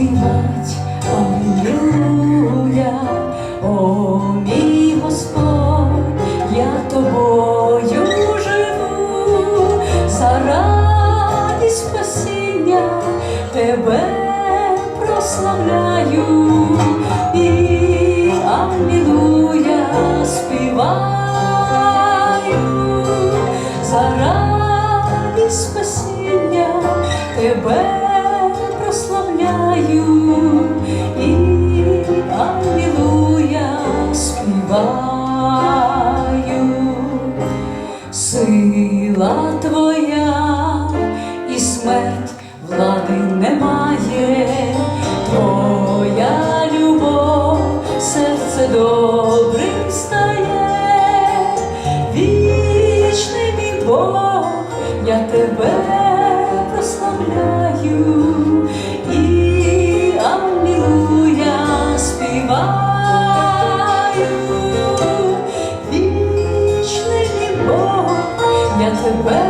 співать. Алілуя, о мій Господь, я тобою живу, за спасіння тебе прославляю. І Алілуя співаю, за спасіння тебе смерть влади немає, твоя любов, серце добрим стає, вічний мій Бог, я тебе прославляю. І Алілуя співаю. Вічний Бог, я тебе